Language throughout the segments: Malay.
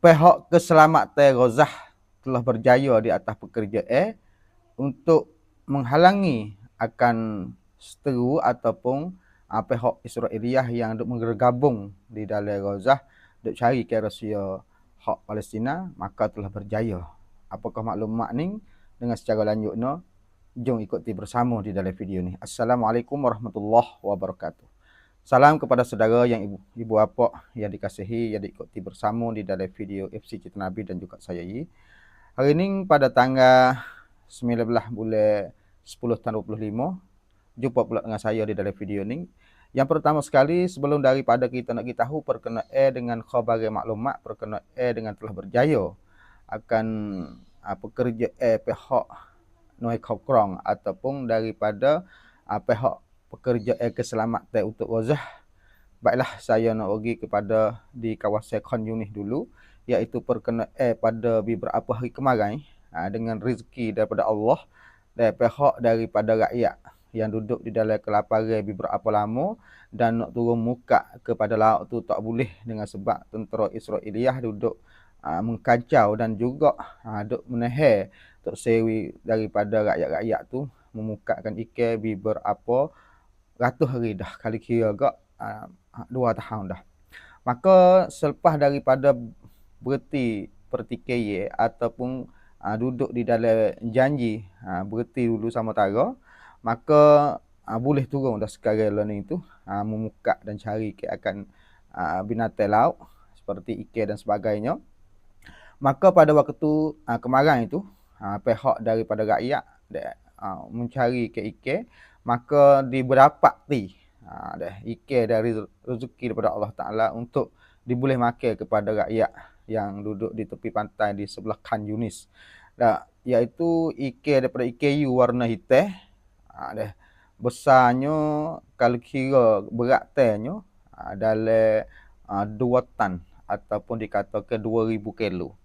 pihak keselamatan Gazah telah berjaya di atas pekerjaan untuk menghalangi akan seteru ataupun uh, pihak Israeliah yang duk bergabung di dalam Gazah duk cari ke Rusia hak Palestina maka telah berjaya. Apakah maklumat ni dengan secara lanjut no? Jom ikuti bersama di dalam video ni. Assalamualaikum warahmatullahi wabarakatuh. Salam kepada saudara yang ibu, ibu apa yang dikasihi yang diikuti bersama di dalam video FC Cita Nabi dan juga saya ini. Hari ini pada tanggal 19 bulan 10 tahun 25 jumpa pula dengan saya di dalam video ni. Yang pertama sekali sebelum daripada kita nak tahu perkenaan dengan khabar maklumat perkenaan dengan telah berjaya akan uh, pekerja eh, pihak Noi Kokrong ataupun daripada uh, pihak pekerja eh, keselamatan untuk Wazah. Baiklah saya nak pergi kepada di kawasan Khan Yunis dulu iaitu perkenaan eh, pada beberapa hari kemarin uh, dengan rezeki daripada Allah dan pihak daripada rakyat yang duduk di dalam kelaparan beberapa lama dan nak turun muka kepada laut tu tak boleh dengan sebab tentera Israeliah duduk uh, mengkacau dan juga uh, duk menahan Tok Sewi daripada rakyat-rakyat tu memukakan ikan biber apa ratus hari dah kali kira agak uh, dua tahun dah. Maka selepas daripada berhenti pertikaian ataupun uh, duduk di dalam janji uh, berhenti dulu sama tara maka uh, boleh turun dah sekarang lah ni tu uh, memuka dan cari ke akan uh, binatang laut seperti ikan dan sebagainya maka pada waktu uh, kemarin itu uh, pihak daripada rakyat uh, mencari ke ikan maka diberdapati uh, dah ikan dari rezeki daripada Allah Taala untuk diboleh makan kepada rakyat yang duduk di tepi pantai di sebelah Khan Yunis. Dah iaitu ikan daripada yu warna hitam. Ha, dah besarnya kalau kira berat tannya ha, dalam uh, 2 tan ataupun dikatakan 2000 kilo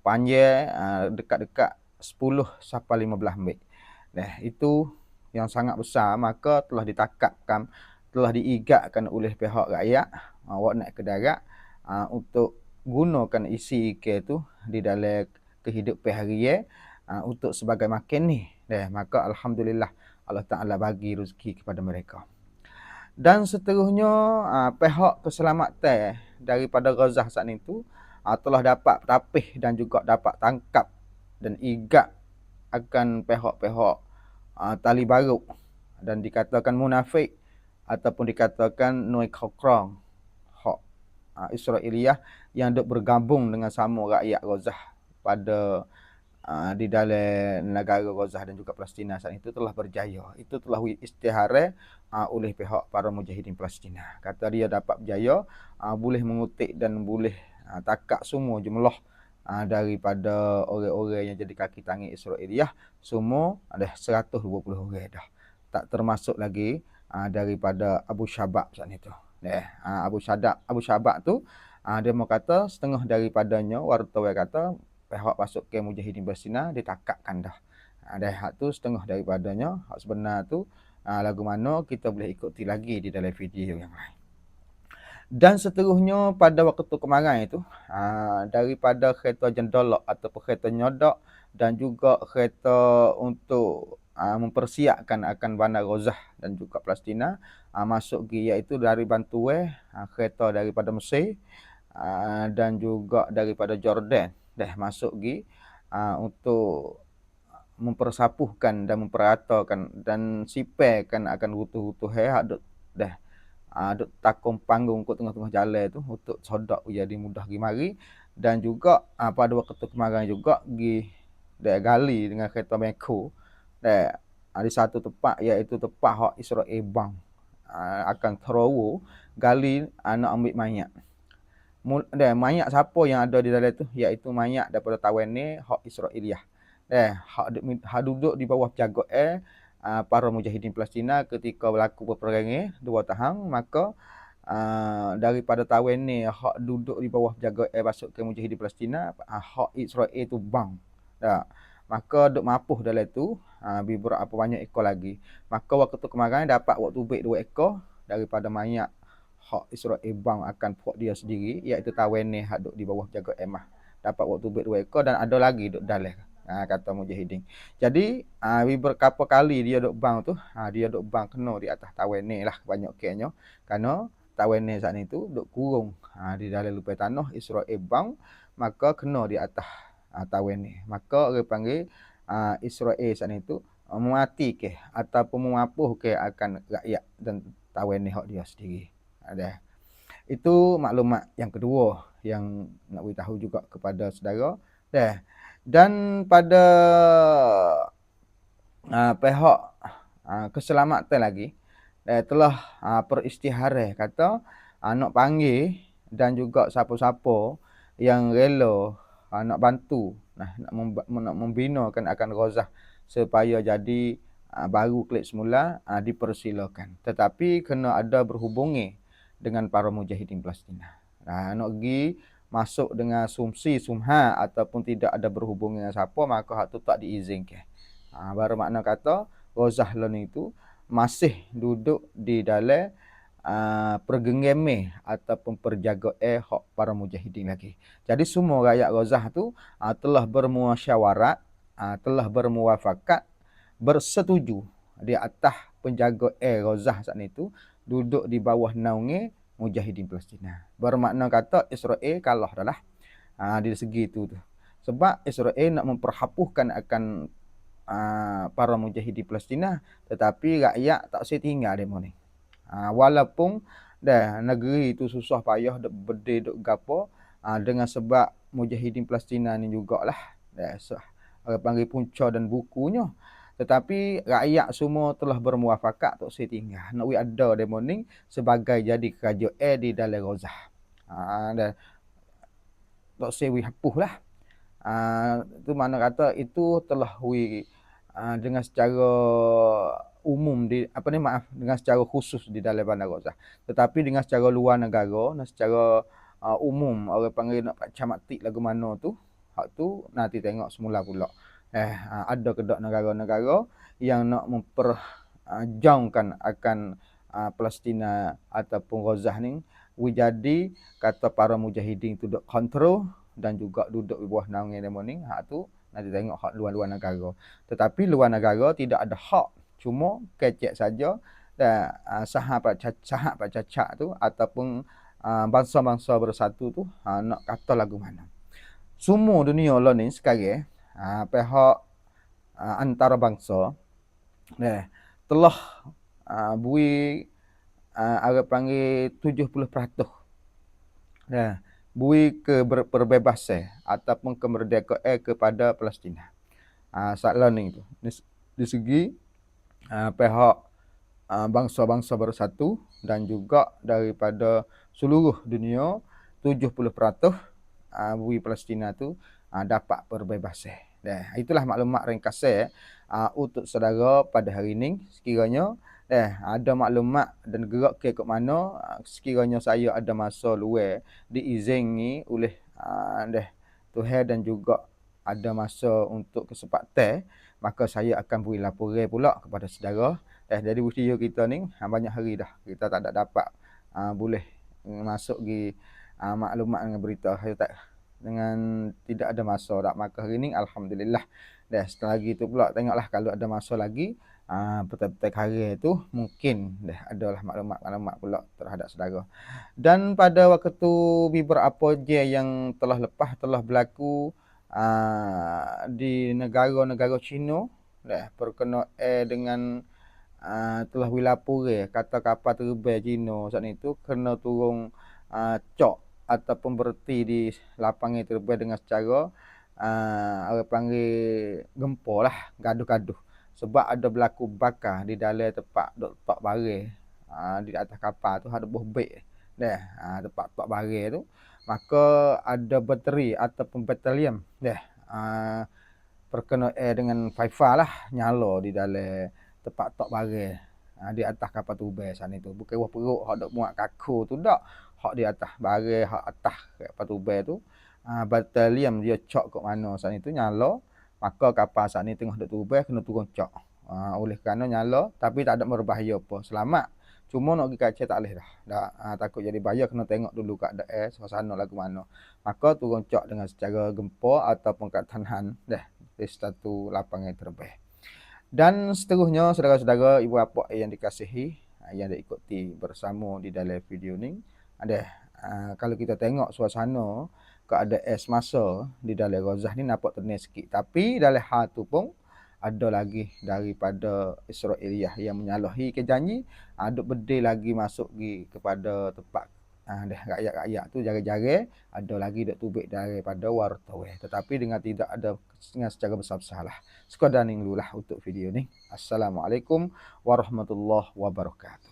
panjang uh, dekat-dekat 10 sampai 15 meter. Nah, itu yang sangat besar maka telah ditakapkan telah diigakkan oleh pihak rakyat uh, awak nak ke darat uh, untuk gunakan isi ikan tu di dalam kehidupan harian uh, untuk sebagai makan ni. Nah, maka alhamdulillah Allah Taala bagi rezeki kepada mereka. Dan seterusnya pihak keselamatan daripada Gaza saat itu telah dapat tapih dan juga dapat tangkap dan igak akan pihak-pihak uh, tali baru dan dikatakan munafik ataupun dikatakan Noi Kokrang hak uh, Israeliah yang dok bergabung dengan sama rakyat Gaza pada uh, di dalam negara Gaza dan juga Palestin saat itu telah berjaya. Itu telah istihara uh, oleh pihak para mujahidin Palestin. Kata dia dapat berjaya, uh, boleh mengutik dan boleh uh, takak semua jumlah uh, daripada orang-orang yang jadi kaki tangan Israeliah semua ada 120 orang dah. Tak termasuk lagi uh, daripada Abu Syabab saat itu. Eh, uh, Abu Syabab Abu Syabab tu uh, dia mau kata setengah daripadanya wartawan kata pihak masuk ke Mujahidin Palestin ditakakkan dah. Ada hak tu setengah daripadanya, hak sebenar tu lagu mana kita boleh ikuti lagi di dalam video yang lain. Dan seterusnya pada waktu kemarin itu uh, daripada kereta jendolok ataupun kereta nyodok dan juga kereta untuk uh, mempersiapkan akan bandar Rozah dan juga Palestina uh, masuk ke iaitu dari bantuan uh, kereta daripada Mesir uh, dan juga daripada Jordan. Dah masuk ke uh, untuk mempersapuhkan dan memperatakan dan sipakan akan rutuh-rutuh hai dah uh, duk takung panggung kat tengah-tengah jalan tu untuk sodak jadi mudah pergi mari. Dan juga uh, pada waktu kemarin juga pergi dah gali dengan kereta meko dah ada satu tempat iaitu tempat hak Israel bang uh, akan terowo gali anak ambil mayat dan mayat siapa yang ada di dalam tu? Iaitu mayat daripada tawan ni hak Israeliah eh hak, hak duduk di bawah jaga eh uh, para mujahidin Palestina ketika berlaku peperangan dua tahun maka uh, daripada tahun ni hak duduk di bawah jaga air masuk ke mujahidin Palestina uh, hak Israel tu bang. Dah maka duk mapuh dalam tu uh, beberapa banyak ekor lagi. Maka waktu tu kemarin dapat waktu baik dua ekor daripada mayat hak Israel bang akan puak dia sendiri iaitu tawene hak duk di bawah jaga emah dapat waktu bet dua ekor dan ada lagi duk dalam ha, kata mujahidin jadi ha, berapa kali dia duk bang tu ha, dia duk bang kena di atas tawene lah banyak kenyo kerana tawene saat ni tu duk kurung ha, di dalam lupa tanah Israel bang maka kena di atas ha, tawene maka orang panggil ha, Israel saat ni tu memati ke ataupun mengapuh ke akan rakyat dan tawene hak dia sendiri ada. Itu maklumat yang kedua yang nak beritahu juga kepada saudara. Dah. Dan pada uh, pihak uh, keselamatan lagi uh, telah uh, peristiharah kata uh, nak panggil dan juga siapa-siapa yang rela uh, nak bantu nah, nak, mem- nak membinakan akan Rozah supaya jadi uh, baru klik semula uh, dipersilakan. Tetapi kena ada berhubungi dengan para mujahidin Palestin. Nah, nak pergi masuk dengan sumsi, sumha ataupun tidak ada berhubung dengan siapa, maka hak tu tak diizinkan. Ha, baru makna kata, Rozahlon itu masih duduk di dalam uh, pergenggeme ataupun perjaga eh hak para mujahidin lagi. Jadi semua rakyat Rozah tu uh, telah bermusyawarat, uh, telah bermuafakat, bersetuju di atas penjaga eh Rozah saat itu duduk di bawah naungi mujahidin Palestina. Bermakna kata Israel kalah dah lah. Ha, di segi itu tu. Sebab Israel nak memperhapuhkan akan uh, para mujahidin Palestina. Tetapi rakyat tak usah tinggal demo ni. Ha, walaupun dah negeri itu susah payah duk berde duk gapo ha, dengan sebab mujahidin Palestina ni jugalah. Dah so, orang panggil punca dan bukunya. Tetapi rakyat semua telah bermuafakat untuk saya tinggal. Nak we ada demo ni sebagai jadi kerajaan di dalam Rozah. Ha, dan tak saya hapuh lah. Ha, itu mana kata itu telah we ha, dengan secara umum di apa ni maaf dengan secara khusus di dalam bandar Rozah. Tetapi dengan secara luar negara dan secara uh, umum orang panggil nak camat tik lagu mana tu hak tu nanti tengok semula pula eh ha, ada kedak negara-negara yang nak memperjauhkan akan uh, Palestina ataupun Gaza ni. Jadi kata para mujahidin tu duk kontrol dan juga duduk di bawah naungan demo ni. Hak tu nanti tengok hak luar-luar negara. Tetapi luar negara tidak ada hak. Cuma kecek saja dan uh, sahabat sahabat cacak tu ataupun uh, bangsa-bangsa bersatu tu uh, nak kata lagu mana. Semua dunia lah ni sekarang uh, pihak uh, antarabangsa eh, telah uh, bui uh, apa panggil 70% eh, bui ke perbebasan ataupun kemerdekaan eh, kepada Palestin. Uh, saat learning tu. Di, segi uh, pihak uh, bangsa-bangsa bersatu dan juga daripada seluruh dunia 70% uh, bui Palestin tu uh, dapat perbebasan. Dah, itulah maklumat ringkas saya uh, untuk saudara pada hari ini. Sekiranya dah, ada maklumat dan gerak ke ke mana, uh, sekiranya saya ada masa luar diizini oleh uh, dah, Tuhan dan juga ada masa untuk kesempatan, maka saya akan beri laporan pula kepada saudara. Dah, dari video kita ni, banyak hari dah kita tak dapat uh, boleh masuk di uh, maklumat dengan berita. Saya tak dengan tidak ada masa. Tak maka hari ni alhamdulillah. Dah setelah lagi tu pula tengoklah kalau ada masa lagi uh, betul-betul hari tu mungkin dah adalah maklumat-maklumat pula terhadap saudara. Dan pada waktu tu beberapa je yang telah lepas telah berlaku uh, di negara-negara Cina dah perkena eh dengan uh, telah wilapure kata kapal terbang Cina saat itu kena turun uh, cok ataupun berhenti di lapangan terbang dengan secara uh, orang panggil gempur lah, gaduh-gaduh. Sebab ada berlaku bakar di dalam tempat dok tok bare uh, di atas kapal tu ada buah bek. Dah, uh, tempat tok bare tu. Maka ada bateri ataupun batalium uh, perkena air dengan fifa lah nyala di dalam tempat tok bare uh, di atas kapal tu sana tu. Bukan wah perut hak dok muat kaku tu dak hak di atas bare hak atas kat patubel tu. Uh, batalion dia cok kat mana saat itu nyala. Maka kapal saat ni tengah duk tubel kena turun cok uh, oleh kerana nyala tapi tak ada berbahaya apa. Selamat. Cuma nak pergi kaca tak boleh dah. dah ha, takut jadi bahaya kena tengok dulu kat eh suasana lagu mana. Maka turun cok dengan secara gempa ataupun kat tanhan dah di satu lapangan terlebih. Dan seterusnya saudara-saudara ibu bapa yang dikasihi yang diikuti bersama di dalam video ni ada. Uh, kalau kita tengok suasana keadaan semasa di dalam Gaza ni nampak tenang sikit. Tapi dalam hal tu pun ada lagi daripada Israeliyah yang menyalahi ke janji ada bedil lagi masuk gi kepada tempat ah uh, rakyat-rakyat tu jari-jari. Ada lagi dak tubik daripada wartawan. Tetapi dengan tidak ada dengan secara besar-besar lah. Sekadar ning lah untuk video ni. Assalamualaikum warahmatullahi wabarakatuh